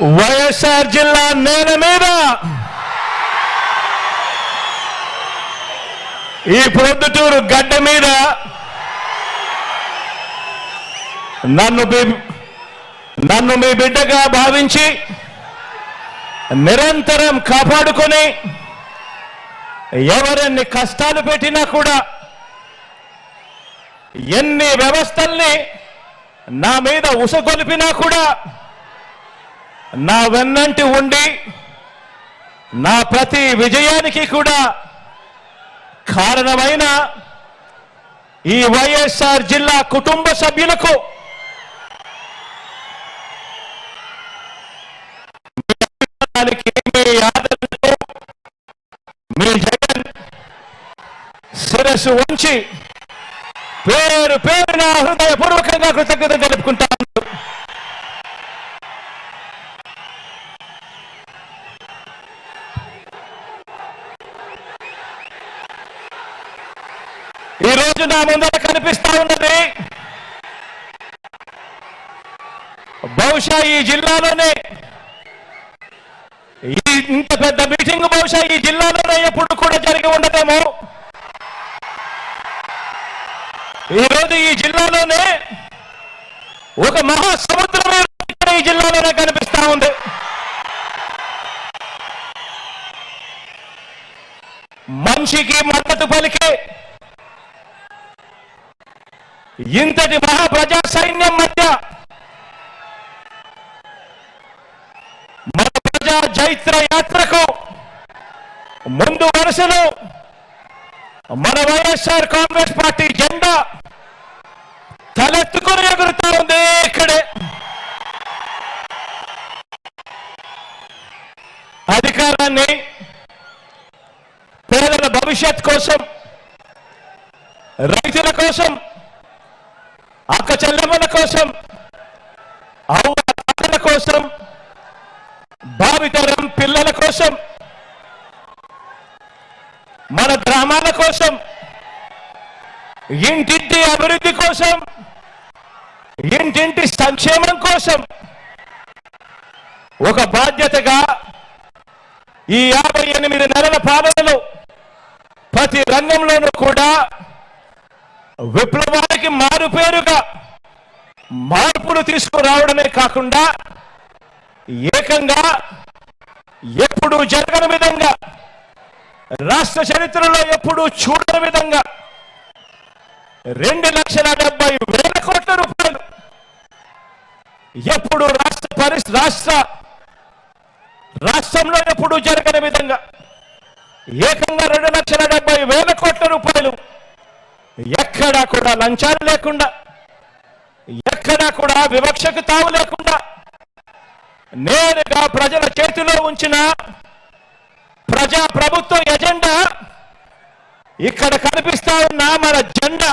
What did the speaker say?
వైఎస్ఆర్ జిల్లా నేల మీద. ఈ ప్రొద్దుటూరు గడ్డ మీద నన్ను మీ- నన్ను మీ బిడ్డగా భావించి నిరంతరం కాపాడుకొని ఎవరెన్ని కష్టాలు పెట్టినా కూడా ఎన్ని వ్యవస్థల్ని నా మీద ఉసగొలిపినా కూడా నా వెన్నంటి ఉండి నా ప్రతి విజయానికి కూడా కారణమైన ఈ వైఎస్ఆర్ జిల్లా కుటుంబ సభ్యులకు మీ ఆదరణతో మీ జగన్ శిరస్సు ఉంచి పేరు పేరున హృదయపూర్వకంగా కృతజ్ఞత తెలుపుకుంటాను ఈ రోజు నా ముందర కనిపిస్తా ఉన్నది బహుశా ఈ జిల్లాలోనే ఇంత పెద్ద మీటింగ్ బహుశా ఈ జిల్లాలోనే ఎప్పుడు కూడా జరిగి ఉండదేమో. ఈ రోజు ఈ జిల్లాలోనే ఒక మహాసముద్రమే ఇక్కడ ఈ జిల్లాలోనే కనిపిస్తా ఉంది. మనిషికి మద్దతు పలికే ఇంతటి మహాప్రజా సైన్యం మధ్య మన ప్రజా జైత్ర యాత్రకు ముందు వరుసలో మన వైఎస్ఆర్ కాంగ్రెస్ పార్టీ జెండా తలెత్తుకొని ఎగురుతా ఉంది ఇక్కడే. అధికారాన్ని పేదల భవిష్యత్ కోసం రైతుల కోసం చెల్లెమ్మల కోసం అవ్వ కోసం భావితరం పిల్లల కోసం మన గ్రామాల కోసం ఇంటింటి అభివృద్ధి కోసం ఇంటింటి సంక్షేమం కోసం ఒక బాధ్యతగా ఈ యాభై ఎనిమిది నెలల పాలనలో ప్రతి రంగంలోనూ కూడా విప్లవానికి మారుపేరుగా మార్పులు తీసుకురావడమే కాకుండా ఏకంగా ఎప్పుడు జరగని విధంగా రాష్ట్ర చరిత్రలో ఎప్పుడు చూడని విధంగా రెండు లక్షల డెబ్బై వేల కోట్ల రూపాయలు ఎప్పుడు రాష్ట్ర పరిస్థితి రాష్ట్ర రాష్ట్రంలో ఎప్పుడు జరగని విధంగా ఏకంగా రెండు లక్షల డెబ్బై వేల కోట్ల రూపాయలు ఎక్కడా కూడా లంచాలు లేకుండా ఎక్కడా కూడా వివక్షకు తావు లేకుండా నేరుగా ప్రజల చేతిలో ఉంచిన ప్రజా ప్రభుత్వం ఎజెండా ఇక్కడ కనిపిస్తా ఉన్న మన జెండా.